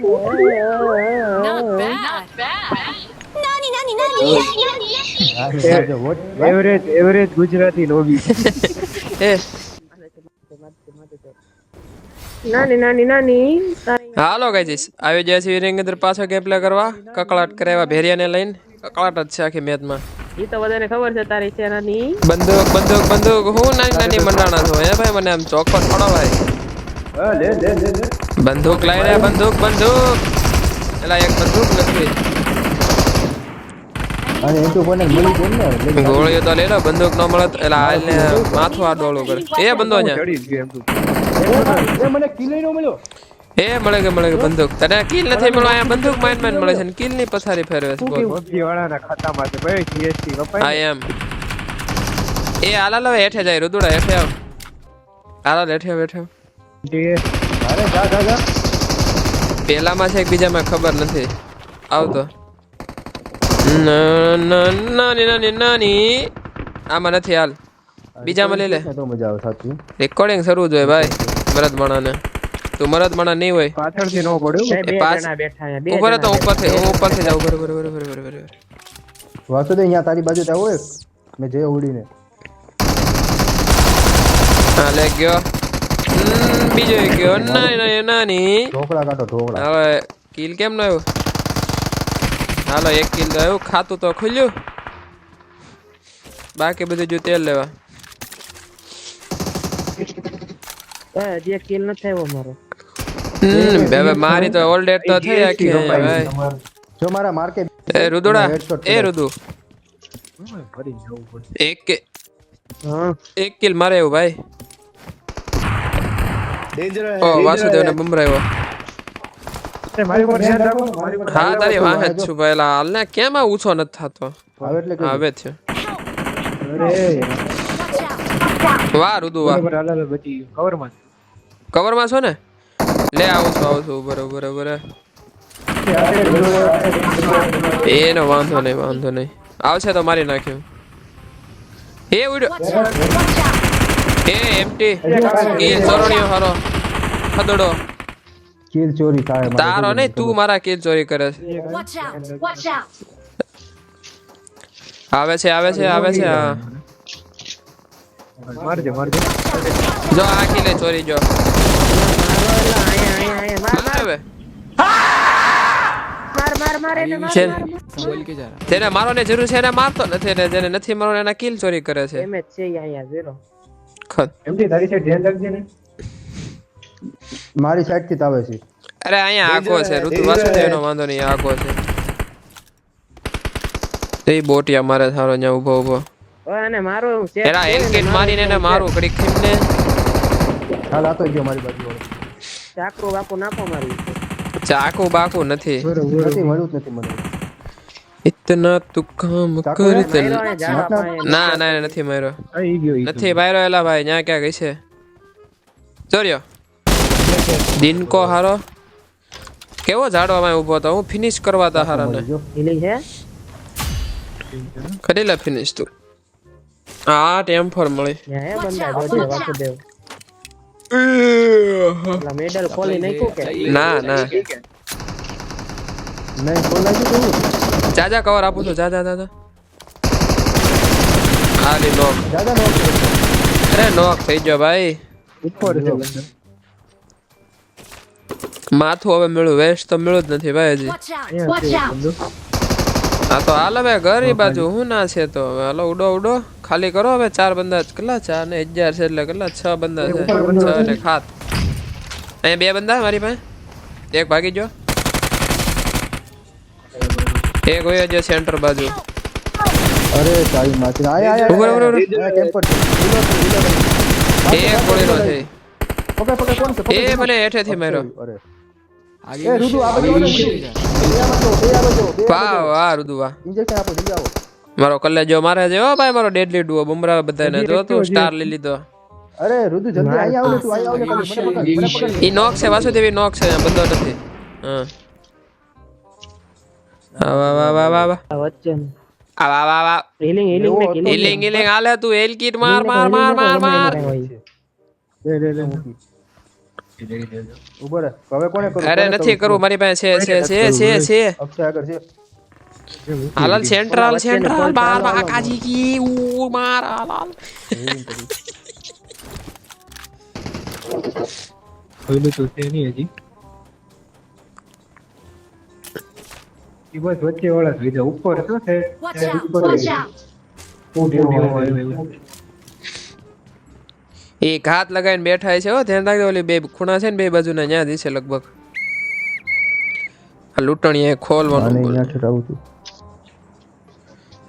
Not bad. Average average Gujarati lobby એ નાની નાની નાની હાલો ગાઈજીસ આવી જાય છે રિંગ અંદર પાછો ગેમ પ્લે કરવા. કકળાટ કરે એવા ભેરિયાને લઈને. કકળાટ જ છે આખી મેચમાં. ઈ તો બધાને ખબર છે તારી છે નાની. બંદૂક બંદૂક બંદૂક. હું નાની નાની મંડાણા છું. હે ભાઈ મને આમ ચોક્કસ પડો ભાઈ લે લે લે લે. બંદૂક લઈ રે બંદૂક બંદૂક. એલા એક બંદૂક એ તો કોને ને ગોળીઓ તો લે લો બંદૂક ન મળત એલા હાલ ને માથું આ ડોળું કરે. એ બંદો અહીંયા એ મને કિલ્લો નો મળ્યો. એ મળે કે મળે કે બંદૂક. તને કિલ નથી મળ્યો અહીંયા બંદૂક માઇન માઇન મળે છે ને કિલની પથારી ફેરવે છે બોલ. પબજી વાળાના ખાતામાં છે ભાઈ જીએસટી કપાય આઈ એમ. એ આલા લો હેઠે જાય રુદુડા હેઠે આવ. આલા હેઠે હેઠે આવ. અરે જા જા જા. પેલામાં છે કે બીજામાં ખબર નથી. આવતો ના, ના, નાની નાની નાની. આમાં નથી હાલ. બીજામાં લઈ લે. તો મજા આવે સાચી. રેકોર્ડિંગ શરૂ જોઈએ ભાઈ. મરદ માણાને તું મરદ મણા નહીં હોય. પાછળથી નો પડ્યું પાસ ઉપર તો જણા ઉપરથી હું ઉપરથી જાઉં બરોબર બરોબર બરોબર વાસુ દે અહીંયા તારી બાજુ આવો એક. મે જે ઉડીને. હા લે ગયો. બીજો એક ગયો. નાની નાની નાની. ઢોકળા કાઢો ઢોકળા. હવે કિલ કેમ ન આવ્યો? હાલો એક કિલ તો આવ્યું. ખાતું તો ખુલ્યું. બાકી બધું જો તેલ લેવા. હજી એક કિલ નથી આવ્યો મારો. હવે મારી તો ઓલ ડેટ તો થઈ આખી ભાઈ જો મારા માર્કે એ રુદુડા એ રુદુ. એક એક કિલ મારે એવું ભાઈ. ઓ વાસુદેવ ને બમરાયો એ મારી પર ધ્યાન રાખો મારી પર હા તારી વાહ જ છું ભાઈ હાલ ને કેમ આ ઊંચો નથી થતો આવે એટલે હવે થયો અરે વાહ રુદુ વાહ કવરમાં કવરમાં છો. ને? લે આવું છું આવું છું બરોબર બરોબર એનો વાંધો નહીં વાંધો નહીં. આવશે તો મારી નાખ્યું. એ ઉડ્યો. એ એમટી એ ચોરણીયો હારો. ખદડો. કિલ ચોરી થાય તારો નહીં તું મારા કિલ ચોરી કરે છે. આવે છે આવે છે આવે છે હા. મારજે મારજે. જો આ કિલે ચોરી જો અહીંયા માર જેને મારવાની જરૂર છે એને મારતો નથી ને જેને નથી મારો એના કિલ ચોરી કરે છે. એમ છે અહીંયા ઝીરો ખત. એમથી તારી સાઈડ ધ્યાન રાખજે ને. મારી સાઈડથી તાવે છે. અરે અહીંયા આખો છે ઋતુ વાસુદેવનો વાંધો નહીં આખો છે. એ બોટિયા મારે સારો અહીંયા ઊભો ઊભો ઓય અને મારો હું check એના કરીને એલકેટ મારીને એને મારું ઘડીક ખીમને. હાલ આતો ગયો મારી બાજુ વાળો. ચાકુ બાકુ નાખો મારી ચાકુ બાકુ નથી. નથી મળ્યું નથી મને. ઇતના તું કામ કરતે. ના ના ના, નથી માર્યો. નથી માર્યો એલા ભાઈ ન્યા ક્યાં ગઈ છે? ચોર્યો. દિનકો હારો. કેવો ઝાડવામાં ઊભો હતો? હું ફિનિશ કરવા તા હારાને કરી લે ફિનિશ તું. આ ટેમ ફોર મળી હે મેડલ ખોલી નાખ્યું કે? ના ના. નહીં જાજા કવર આપું છું જાજા દાદા હાલી નોક અરે નોક થઈ ગયો ભાઈ. ઉપર. માથું હવે મેળું વેસ્ટ તો મેળું જ નથી ભાઈ હજી. હા તો હાલ હવે ગરી બાજુ હું ના છે તો હવે. હાલો ઉડો ઉડો. ખાલી કરો હવે ચાર બંદા કેટલા ચાર ને અગિયાર છે એટલે કેટલા? છ બંદા છે. છ એટલે ખાત અહીંયા બે બંદા મારી પાસે? એક ભાગી જો એક હોય છે સેન્ટર બાજુ. અરે તારી માથે આય આય ઉપર ઉપર કેમ્પર. એક ગોળીનો છે. પકડ પકડ કોણ છે? એ મને હેઠેથી માર્યો. અરે. એ રુદુ આ બાજુ આવો ને. બે આ બાજુ, બે આ બાજુ, બે આ વાહ બાજુ. વાહ રુદુવા ઇન્જેક્શન આપો જલ્દી આવો મારો કલ્લે જો મારે છે ઓ ભાઈ મારો ડેડલી ડુઓ બમરા બધાને જો તું સ્ટાર લઈ લીધો અરે રુદુ જલ્દી આઈ આવ ને તું આઈ આવ ને મને પકડ ઈ નોક છે વાસુદેવી નોક છે બંધો નથી હા આ વાહ વા વા વાહ વાહ વચ્ચે આ વા વા વાહ હીલિંગ હિલિંગ ને હીલિંગ હિલિંગ હિલિંગ હાલે તું હેલ કીટ માર માર માર માર માર લે લે લે ઊભો હવે કોને કરું? અરે નથી કરવું મારી પાસે છે છે છે છે છે. અક્ષય આગળ છે. હાલાલ સેન્ટ્રલ સેન્ટ્રલ બાર ચાલુ હાલો. કી ઉ માર હાલાલ પહેલું તો છે નહીં હજી. બસ વચ્ચે વાળા ઉપર શું છે! એ ઘાત લગાવીને બેઠા છે હો ધ્યાન રાખજો ઓલી બે ખૂણા છે ને બે બાજુના ન્યા જ છે લગભગ. આ લૂંટણી એ ખોલવાનું.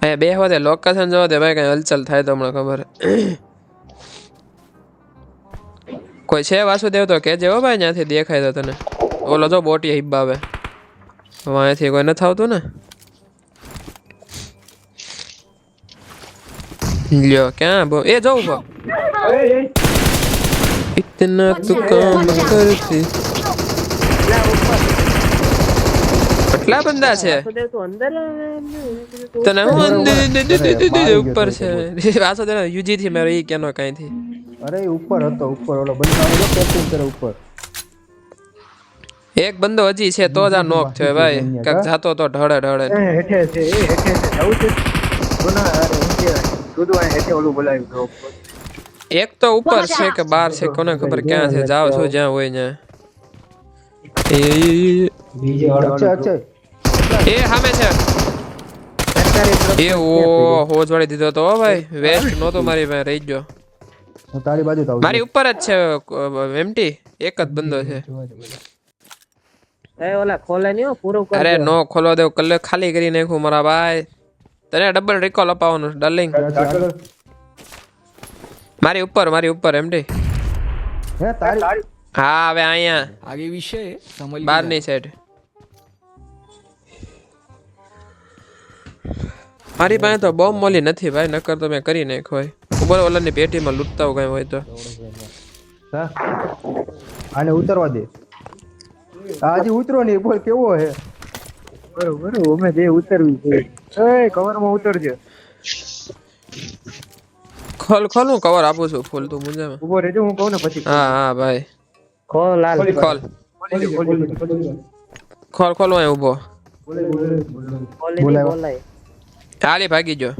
અહીંયા બે હોતે લોકેશન જોવા તે ભાઈ કઈ હલચલ થાય તો હમણાં ખબર. કોઈ છે વાસુદેવ તો કેજે હો ભાઈ ત્યાંથી દેખાય તો તને. ઓલો જો બોટી હિબ્બા આવે. હવે અહીંયાથી કોઈ નથી આવતું ને. લ્યો ક્યાં એ જો ઊભો. ઇતના તું કામ કરતી કેટલા બંદા છે? તને હું અંદર ઉપર છે. વાસુદેવ યુજી થી મારો ઈ કેનો કાઈ થી. અરે ઉપર હતો ઉપર. ઓલો બંધ જો કેપ્ટન કરે ઉપર. એક બંદો હજી છે તો જ આ નોક થયો ભાઈ. કાક જાતો તો ઢળે ઢળે. એ હેઠે છે એ હેઠે છે. આવું છે. ગુના અરે હું કહેવાય. હેઠે ઓલું બોલાવ્યું. એક તો ઉપર છે કે બાર છે? કોને ખબર ક્યાં છે? જાવ છો જ્યાં હોય ને એ- સામે છે. એ ઓ હોજ વાળી દીધો તો ભાઈ. વેસ્ટ નહોતો મારી પાસે રહી ગયો. તારી બાજુ મારી ઉપર જ છે એમટી એક જ બંદો છે. એ ઓલા ખોલે નહીં પૂરો કર અરે નો ખોલવા દેવ કલે ખાલી કરી નાખ્યું મારા ભાઈ. તને ડબલ રિકોલ અપાવવાનું ડાર્લિંગ મારી ઉપર મારી ઉપર એમ ડી. હા હવે અહીંયા. આગે વિષય સમજ બહારની સાઈડ મારી પાસે તો બોમ્બ મળી નથી ભાઈ નકર તો મેં કરી નાખ્યો હોય. ઉપર પેટી માં લૂંટતા હોય હોય તો. આને ઉતરવા દે. હાજી ઉતરો નહીં બોલ કેવો હે? બરોબર અમે જે ઉતરવી છે. એ કવરમાં ઉતરજે. ખોલ ખોલ હું કવર આપું છું ફૂલ તું મુંજામાં. ઊભો રહેજો હું કહું ને પછી. હા હા ભાઈ. ખોલ લાલ. ખોલ ખોલી. ખોલી દો, ખોલી દો. ખોલ ખોલ હું ઊભો ખોલી નહીં બોલાવો. બોલાય. હાલી ભાગી જો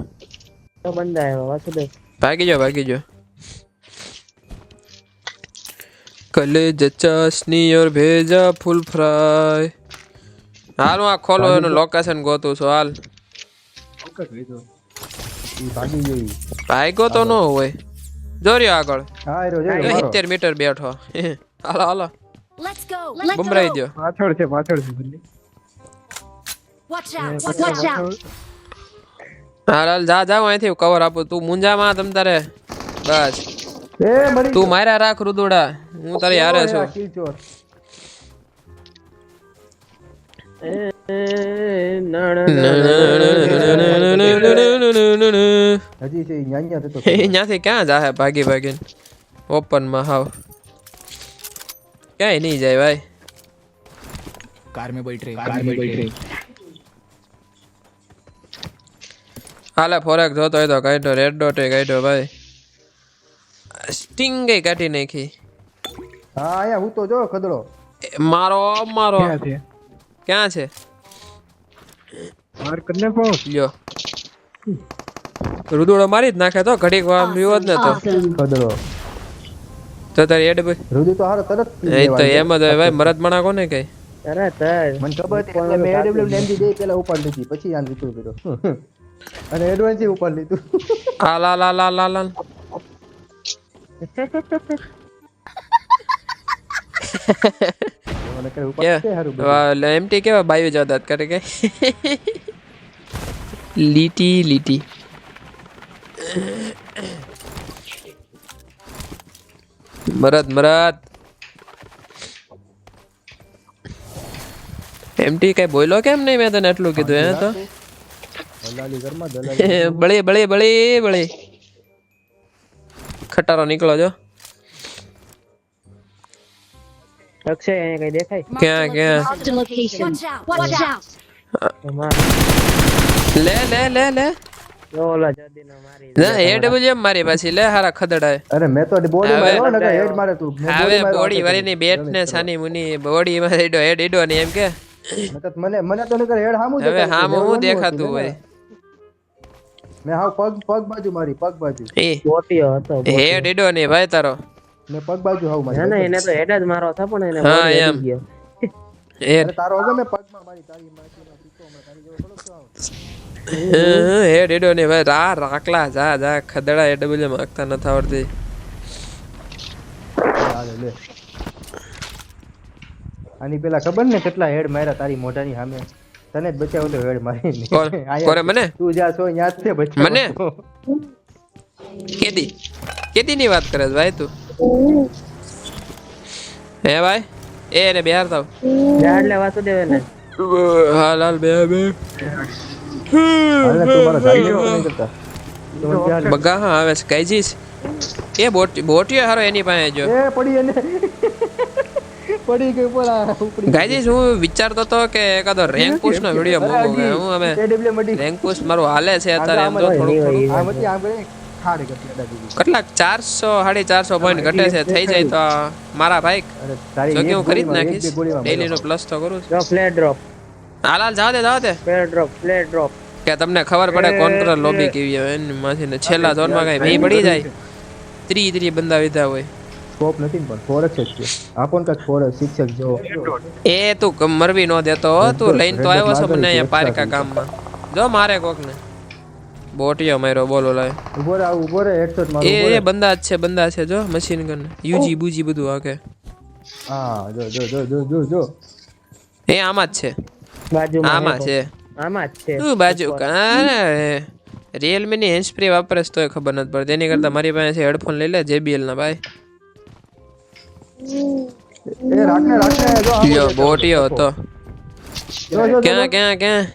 બંધ આવ્યો વાસુદેવ. ભાગી જો ભાગી જો કલેજ ચાસની ઓર ભેજા ફૂલ ફ્રાય. હાલ હું આ ખોલો એનું લોકેશન ગોતું છું હાલ. ઈ ભાગી ગઈ. ભાગ્યો તો ન હોય. જો રહ્યો આગળ. હા એરો જો મારો. સિત્તેર મીટર બેઠો. હાલો હાલો! બમરાઈ દો પાછળ છે પાછળ છે! હાલ હાલ જા જા અહીંથી કવર આપું. તું મુંજામાં તમ તારે. બસ. એ મરી તું માર્યા રાખ રુદુડા. હું તારે હારે છું. એ, એ, ના, ના, ના, હજી છે ઈ ન્યા થતો અહીંયાથી ક્યાં જાહે ભાગી ભાગીને ઓપનમાં હાવ ક્યાંય નહીં જાય ભાઈ कार में बैठ रहे कार में बैठ रहे હાલે ફોરેક જોતો હોય તો કાઢ્યો રેડ ડોટે કાઢ્યો ભાઈ સ્ટિંગે કાઢી નાખી હા અહીંયા હું તો જો ખદડો એ મારો મારો ક્યાં છે ક્યાં છે માર કરીને ફોન લ્યો રુદુડો મારી જ નાખે તો ઘડીક વાર રહ્યો જ ને તો. તો તારે એડ ભાઈ રુદી તો હારો તરત એ તો એમ જ હોય ભાઈ મરદ મણા કોને કઈ? અરે જ. મને ખબર હતી એટલે મેં AW લેન્ડી દે પેલા ઉપર લીધી પછી આને વિતું કર્યો. અને એડવાન્સ ઉપર લીધું. આ લા લા લા લા લા. એમટી કેવા? બાયુ જતા કરે કે? લીટી લીટી. મરદ મરદ. એમટી કઈ બોલ્યો કેમ નહીં? મેં તને એટલું કીધું હે તો. બળે બળે બળી બળી બળી. બળી ખટારો નીકળો જો. અક્ષય અહીંયા કઈ દેખાય? ક્યાં ક્યાં? લે લે લે લે. ઓલા જદીનો મારી ના એડબ્લ્યુએમ મારી પાછી લે હારા ખદડાય. અરે મેં તો બોડી માર્યો ને હેડ મારે તું. હવે બોડી આટલે વાળીની બેટ ને સાની મુની બોડી માં હેડો હેડ હેડો ને એમ કે. મને મને તો નકર હેડ હામું હવે હામું હું દેખાતું હોય. મેં હાવ પગ પગ બાજુ મારી પગ બાજુ. બોટીયો હતો હેડ હેડો ને ભાઈ તારો. મેં પગ બાજુ હાવ ના ના એને તો હેડ જ મારો હતો પણ એને હા, એમ. હેડ તારો હવે મેં પગમાં મારી તારી માસીનો તારી જેવો થોડોક છો આવ. હા, હેડ હેડો ને ભાઈ રા રાખલા જા જા ખદડા એડબ્લ્યુએમ માગતા ન આવડતી. આની પેલા ખબર ને કેટલા હેડ માર્યા તારી મોઢાની સામે? તને જ બચાવ તો હેડ મારી? કોણે? મને? તું જા છો યાદ છે બચાવ. મને? કેદી? કેદી ની વાત કરે ભાઈ તું? હે ભાઈ એ એને બિહાર થાવ ઝાડ લે વાસુદેવ એને હાલ હાલ બે બે. બગા હા આવે છે કઈ જઈશ એ બોટી બોટીઓ હારો એની પાસે જો. એ પડી એને. પડી ગઈ બોલા ઉપડી ગાઈજીસ હું વિચારતો તો કે એકાદો રેન્ક પુશ નો વિડિયો મૂકું કે હું અમે AWM રેન્ક પુશ મારું હાલે છે અત્યારે એમ તો થોડું થોડું. આમ હતી આમ કેટલાક ચારસો સાડી ચારસો પોઈન્ટ ઘટે છે. થઈ જાય તો મારા ભાઈ જો કે હું ખરીદ નાખીશ. ડેલી નો પ્લસ તો કરું છું. ફ્લેટ ડ્રોપ હાલ હાલ જાવ દે જાવ દે. ફ્લેટ ડ્રોપ ફ્લેટ ડ્રોપ કે તમને ખબર પડે કોન્કરર લોબી કેવી હોય એની માંથી ને છેલ્લા ઝોનમાં કઈ ભી પડી જાય. ત્રી ત્રી બંદા વિધા હોય. સ્કોપ નથી પણ ફોરક્સ જ છે આપણ કાંઈક ફોરક્સ શિક્ષક જો એ તું મરવી ન દેતો તું લઈને તો આવ્યો છો મને અહીંયા પારકા ગામમાં. જો મારે કોક ને બોટિયો માર્યો બોલો લાય. ઊભો રે ઊભો રે હેડશોટ મારો એ એ. બંદા છે બંદા છે જો મશીન ગન યુજી બુજી બધું આકે હા જો જો જો જો જો એ આમાં જ છે. બાજુમાં આમાં છે. કોક. આમાં જ છે. તું બાજુ? કાને રિયલમી ની હેન્ડ સ્પ્રે વાપરે છે તોય ખબર નથી પડતી. એની કરતા મારી પાસે છે હેડફોન લઈ લે JBL ના ભાઈ. એ રાખને રાખને જો આમ બોટિયો હતો. ક્યાં ક્યાં ક્યાં?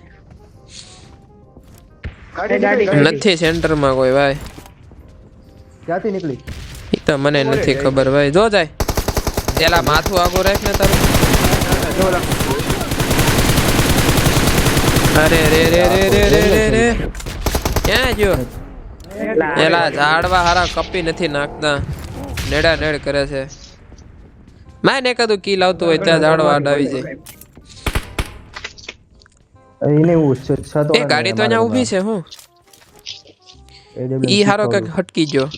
નથી સેન્ટરમાં કોઈ ભાઈ. ક્યાંથી નીકળી? તો મને નથી ખબર ભાઈ. જો જાય. પેલા માથું આગો રાખ ને તારું. અરે રે રે રે રે રે રે રે. ક્યાં ગયો? એલા ઝાડવા હારા કપી નથી નાખતા. નેડા નેડ કરે છે. મેં ને કદું કી લાવતું હોય ત્યાં ઝાડવા અડાવી જાય. એને હું છ- છતો એ ગાડી તો અહીંયા ઊભી છે હું? ઈ હારો કંઈક હટકી ગયો.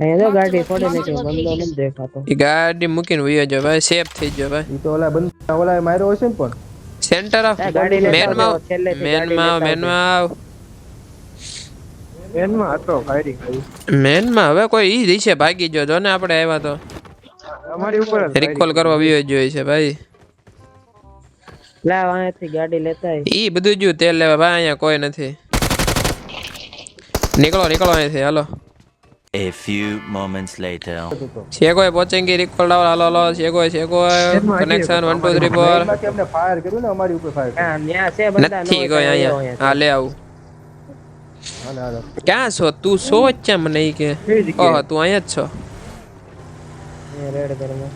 અહીંયા ગાડી ફોડી ને બંદો ન દેખાતો. ઈ ગાડી મૂકીને વયો જો ભાઈ સેફ થઈ ગયો ભાઈ. ઈ તો ઓલા બંદા ઓલા માર્યો હશે ને પણ. સેન્ટર ઓફ મેનમાં ગાડી મેનમાં મેનમાં હતો ફાયરિંગ મેનમાં હવે કોઈ ઈ દિશે ભાગી ગયો જો ને આપણે આવ્યા તો. અમારી ઉપર રિકોલ કરવા વિયો જોઈએ છે ભાઈ. લાવ અહીંયાથી ગાડી લેતા ઈ બધું જો તેલ લેવા ભાઈ અહીંયા કોઈ નથી. નીકળો નીકળો અહીંથી હાલો. A few moments later. છે કોઈ પહોંચેંગી રિકોલ ડાઉન હાલો હાલો છે છે કોઈ connection one two three four એમાંથી અમને ફાયર કર્યું ને અમારી ઉપર ફાયર હા ન્યા છે બંદા નથી હોય અહીંયા. હા લે આવું. હાલે હાલે. ક્યાં છો? તું સો ચમ મને કે. ઓહો તું અહીંયા જ છો? રેડ ઘરમાં.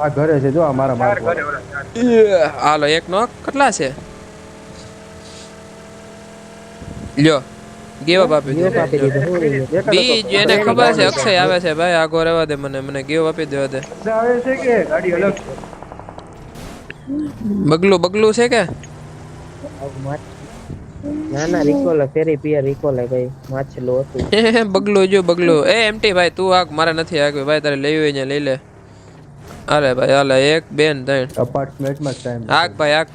આ ઘરે છે જો આ મારા હાલો એક નો કેટલા છે? લ્યો. ગેવો આપી દીધો. બીજ એને ખબર છે અક્ષય આવે છે ભાઈ આગો રહેવા દે મને મને ગેવો આપી દેવા દે આવે છે કે? ગાડી અલગ. છે બગલું બગલું છે કે? ના ના રિકોલ ફેરી પિયર રિકોલ ભાઈ. માછલું હતું. બગલું જો બગલું. એ એમટી ભાઈ તું આગ મારે નથી આગવી. ભાઈ તારે લેવી હોય લઈ લે. અરે ભાઈ હાલે એક બેન ત્રણ. અપાર્ટમેન્ટમાં ટાઈમ આગ ભાઈ આગ.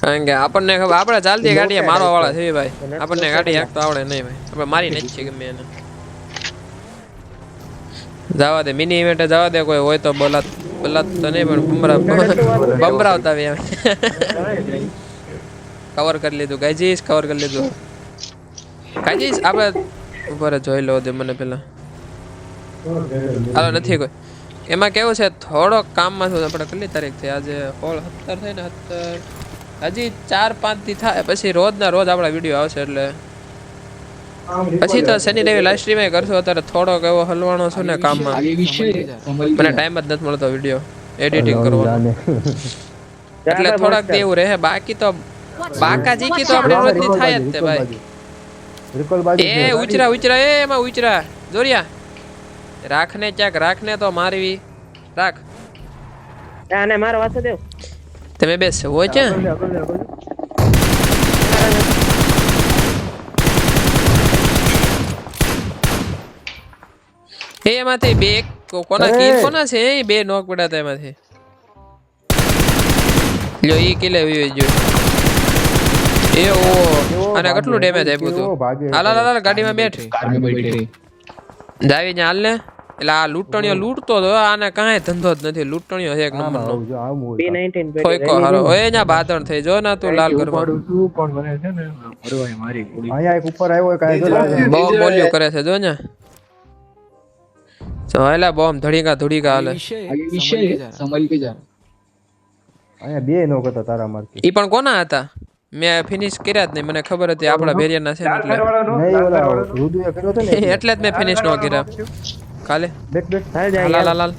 કારણ કે આપણને ખબર આપણે ચાલતી ગાડી મારવા વાળા છે ભાઈ. આપણને ગાડી હાંકતો આવડે નહીં ભાઈ. આપણે મારી નથી છે ગમે એને. જવા દે મિની ઇવેન્ટ જવા દે કોઈ હોય તો બોલાત બોલાત તો નહીં પણ બમરા બમરાવતા બી એમ. કવર કરી લીધું. ગાઈજીસ કવર કરી લીધું. ગાઈજીસ આપણે ઉપર જોઈ લો દે મને પેલા. હાલો નથી કોઈ. એમાં કેવું છે થોડોક કામમાં છું? આપણે કેટલી તારીખ થઈ આજે હોળ સત્તર થઈ ને સત્તર. હજી ચાર પાંચથી થાય પછી રોજના રોજ આપણા વીડિયો આવશે એટલે. પછી તો શનિ રવિ લાઈવ સ્ટ્રીમ કરશું અત્યારે થોડોક એવો હલવાનો છું ને કામમાં. મને ટાઈમ જ નથી મળતો વીડિયો એડિટિંગ કરવાનો. એટલે થોડાક દેવું રહે બાકી તો બાકા જીકી તો આપણે રોજની થાય જ તે ભાઈ. એ ઉચરા ઉચરા એ એમાં ઉચરા જોરિયા. રાખને ક્યાંક રાખને તો મારવી. રાખ. આને મારો વાસો દેવ. તમે બેસો હોય છે એ એમાંથી બે કોના કિલ કોના છે એ બે નોક પડ્યા હતા એમાંથી લ્યો ઈ કિલ આવી જો એ ઓ અને કેટલું ડેમેજ આપ્યું હતું હાલ હાલ હાલ ગાડીમાં બેઠ જાવી ને હાલ ને એટલે આ લૂંટણીઓ લૂંટતો તો આને કાંઈ ધંધો જ નથી. લૂંટણીઓ એક નંબર નો ખોઈકો હારો. ઓય ન્યા બાદણ થઈ જો ના તું લાલ કરવા પણ મને છે ને ભરવાય મારી ગોળી. આયા એક ઉપર આવ્યો કાય જો બહુ બોલ્યો કરે છે જો ને. તો એલા બોમ ધડીકા ધડીકા હાલે. સંભાળી કે જા આયા બે નો કરતા તારા મારથી ઈ પણ કોના હતા? મેં ફિનિશ કર્યા જ નહીં. મને ખબર હતી આપણા બેરિયરના છે એટલે. એટલે જ મેં ફિનિશ ન કર્યા. કાલે? બેક બેક હાલ હાલ જાય લાલ લાલ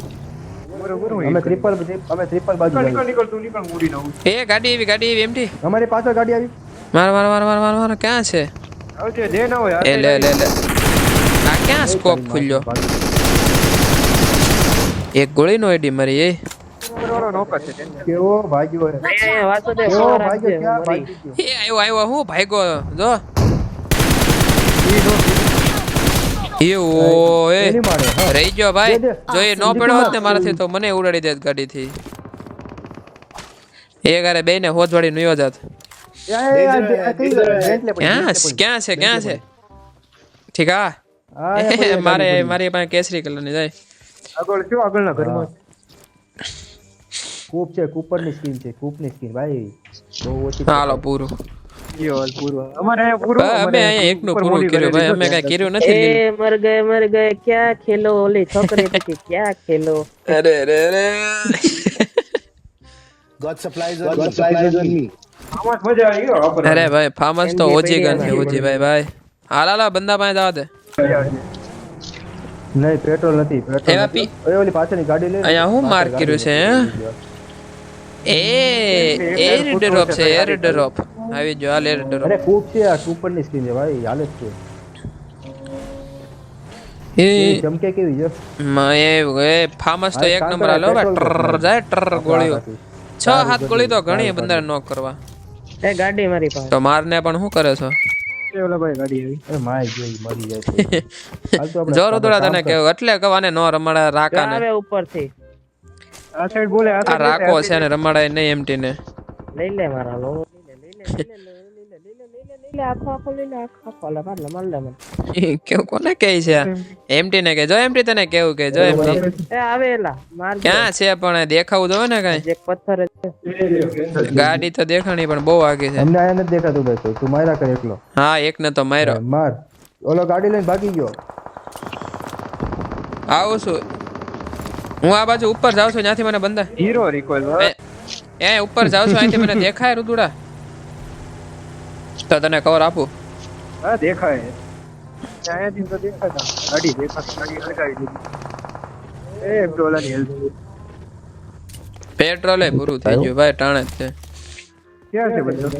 અમે ટ્રિપલ અમે ટ્રિપલ બાજુ નીકળ, નીકળ, તું નીકળ, મૂડી નવું એ ગાડી આવી ગાડી આવી એમટી. અમારી પાછળ ગાડી આવી. માર માર માર માર માર માર ક્યાં છે? આવજે, જે ના હોય, એ લે લે લે. આ ક્યાં સ્કોપ ખુલ્યો? એક ગોળી નો એડી મારી એ. કેવો ભાગ્યો કેવો ભાગ્યો એ આવ્યો આવ્યો હું ભાગ્યો જો એવો એ. રહી ગયો ભાઈ. જો એ નો પડ્યો હોત ને મારાથી તો મને ઉડાડી દેત ગાડીથી. એ ઘરે બે ને હોજવાડી નુયો જાત. ક્યાં ક્યાં છે ક્યાં છે? ઠીક હા. મારે મારી પાસે કેસરી કલરની જાય. આગળ શું આગળના ઘરમાં? કૂપ છે કૂપરની સ્કીન છે કૂપની સ્કીન ભાઈ. બહુ ઓછી હાલો પૂરું. અમારે અમે અહીંયા એકનું ઉપર પૂરું ભાઈ અમે કરેલી કર્યું નથી એ મર ગયે મર ગયે. ક્યાં ખેલો ઓલી છોકરી પછી? ક્યાં ખેલો? અરે અરે અરે. God supplies God supplies only આમાં જ મજા આવી હો, અરે ભાઈ ફાર્મસ તો ઓજી ગન છે ઓજી ભાઈ. ભાઈ હાલ હાલ બંદા પાસે જવા દે. નહીં પેટ્રોલ નથી પેટ્રોલ નથી. પી- ઓલી પાછળની ગાડી લઈ અહીંયા હું માર્ક કર્યું છે હે? એ એર ડ્રોપ છે એર ડ્રોપ આવી જો હાલ એર ડરો. અરે કૂપ છે આ કૂપરની સ્કીન છે ભાઈ હાલે જ છે. એ ચમકે કેવી છે? મ- એ ફામસ તો એક નંબર આલો ભાઈ. ટ્રર જાય ટર ગોળીઓ. છ હાથ ગોળી તો ઘણી બંદર નોક કરવા. એ ગાડી મારી પાસે. તો મારને પણ શું કરે છો? એ ઓલા ભાઈ ગાડી આવી. અરે માય જોઈ મરી જાય છે. હાલ તો આપણે તને કેવું એટલે કવાને નો રમાડા જો રાકાને આવે ઉપરથી. આ સાઈડ બોલે આ રાકો બોલે, છે ને રમાડાય નહીં એમટી ને લઈ લે મારા લો. ગાડી તો દેખાણી પણ બહુ આગી છે હા એક ને તો માર્યો માર ઓલો ગાડી લઈને ભાગી ગયો આવું છું હું આ બાજુ ઉપર જાઉં છું ત્યાંથી મને બંધા હીરો રિકોલ એ ઉપર જાઉં છું અહીંથી મને દેખાય રુદુડા તો તને કવર આપું? હા દેખાય. ત્યાંથી તો દેખાતા ગાડી દેખાતી ગાડી હળગાવી દીધી. એ ડોલાની હેલ્પ પેટ્રોલ પૂરું થઈ ગયું ભાઈ ટાણે જ છે. ક્યાં છે બધું?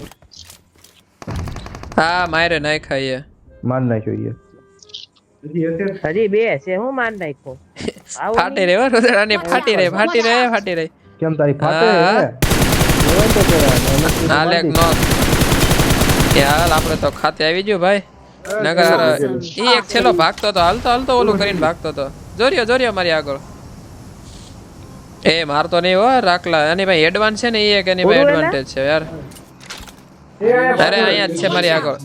હા મારે નાખ્યો ઈ હજી બે છે હું માર નાખો ફાટી રે રુદુડાની ફાટી રે ફાટી રે ફાટી રે કેમ તારી ફાટે હા. માંડી. નો કે હાલ આપણે તો ખાતે આવી ગયો ભાઈ. નગર એ એક છેલ્લો ભાગતો હતો હાલતો હાલતો ઓલું કરીને ભાગતો હતો જોરિયો જોરિયો મારી આગળ. એ મારતો નહીં હો રાખલા. એની ભાઈ એડવાન્સ છે ને એ એક એની ભાઈ એડવાન્ટેજ છે યાર. અરે અહીંયા જ છે મારી આગળ.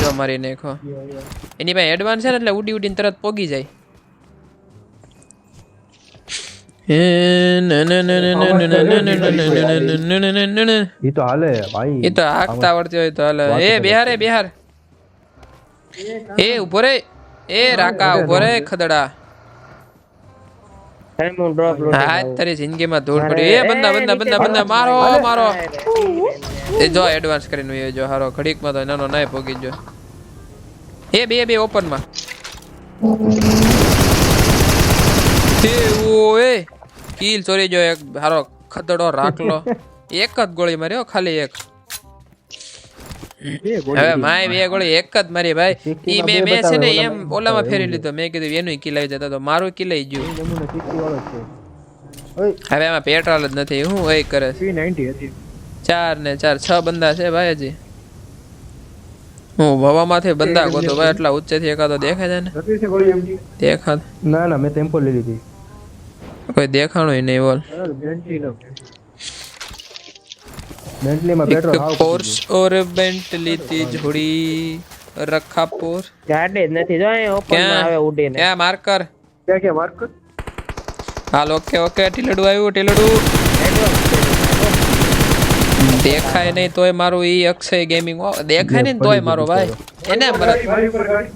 જો મારી નાખો. એની ભાઈ એડવાન્સ છે ને એટલે ઉડી ઉડીને તરત પોગી જાય. મારો એડવાન્સ કરીને જો હારો ઘડીકમાં તો નાનો નાય ભોગી જો એ બે બે ઓપનમાં તે એ કિલ ચોરી જો એક હારો ખદડો રાખલો. એક જ ગોળી માર્યો ખાલી એક. હવે માય બે ગોળી એક જ મારી ભાઈ. ઈ મે મે છે ને એમ ઓલામાં ફેરી લીધો. મેં કીધું એનું કિલાઈ જતો તો મારું ગયું. વાળો છે. ઓય. હવે એમાં પેટ્રોલ જ નથી. હું એ કરે ચાર ને ચાર. છ બંદા છે ભાઈ હજી. હું હવામાંથી બંદા ગોતો ભાઈ. એટલા ઊંચેથી એકાદો દેખાય છે ને? દેખાત ના ના મેં ટેમ્પો લઈ લીધી. કોઈ દેખાણું નહીં બોલ. બરાબર, બેન્ટી પેટ્રોલ હાવ પોર્સ ઓર બેન્ટલી થી જોડી રખા પોર ગાડી જ નથી જો અહીં ઓપનમાં આવે ઉડીને. ક્યાં માર્કર ક્યાં ક્યાં માર્ક હાલ ઓકે ઓકે ટીલડું આવ્યું ટીલડું. દેખાય નહીં તોય મારું ઈ અક્ષય ગેમિંગ દેખાય નહીં તોય મારો ભાઈ. એને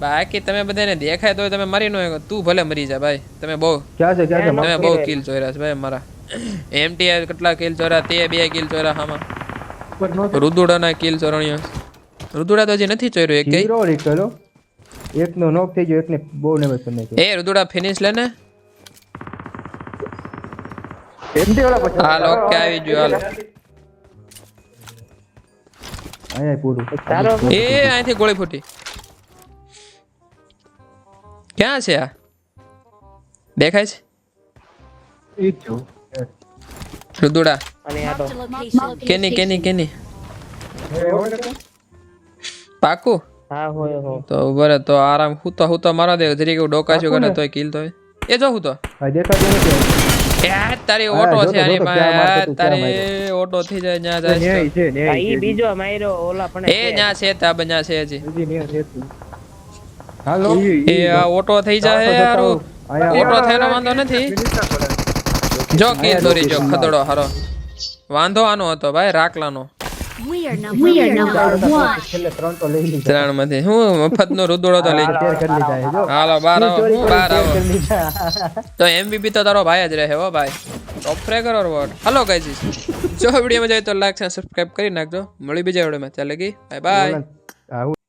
બાકી તમે બધાને દેખાય તો તમે મરી ન તું ભલે મરી જા ભાઈ. તમે બહુ ક્યાં છે ક્યાં છે? તમે બહુ કિલ ચોર્યા છે ભાઈ મારા એમટીઆર કેટલા કિલ ચોર્યા? તે બે કિલ ચોર્યા હામાં રુદુડાના કિલ ચોરણીઓ. રુદુડા તો હજી નથી ચોર્યો એક કઈ? હીરો રીકલો એકનો નોક થઈ ગયો એકને બહુ ડેમેજ કરી નાખ્યો એ રુદુડા ફિનિશ લે ને. એમટી વાળા પછી હાલ ઓકે આવી ગયો હાલ. અહીંયા પૂરું. એ અહીંથી ગોળી ફૂટી. ક્યાં છે આ? દેખાય છે? ઈ જો રુદુડા તો. કેની કેની કેની? પાકું? હા હોય હો તો ઊભા રહે તો આરામ હુતો હુતો મારા દે. જરીક એવું ડોકાશું કરે તોય કિલ તો એ જો હું તો દેખાતું નથી. તારી ઓટો છે આની પાસે તારી ઓટો થઈ જાય ન્યા જાય છે. ઈ બીજો માયરો ઓલા પણ એ ન્યા છે તા બન્યા છે હજી. હાલો. એ આ ઓટો થઈ જાય. અહીંયા ઓટો થયેલો વાંધો નથી. જો કે દોરી જો ખદડો હારો. વાંધો આનો હતો ભાઈ રાખલાનો. ત્રણમાંથી હું મફત નો રુદોડો તો લઈ હાલો બાર આવો બાર આવો. તો એમવીપી તો તારો ભાઈ જ રહે હો ભાઈ. ટોપ કરો ઓર વોટ હલો ગાઈઝ જો મજા જાય તો લાઈક અને સબસ્ક્રાઇબ કરી નાખજો. મળી બીજા વિડીયોમાં. ચાલે ગઈ બાય બાય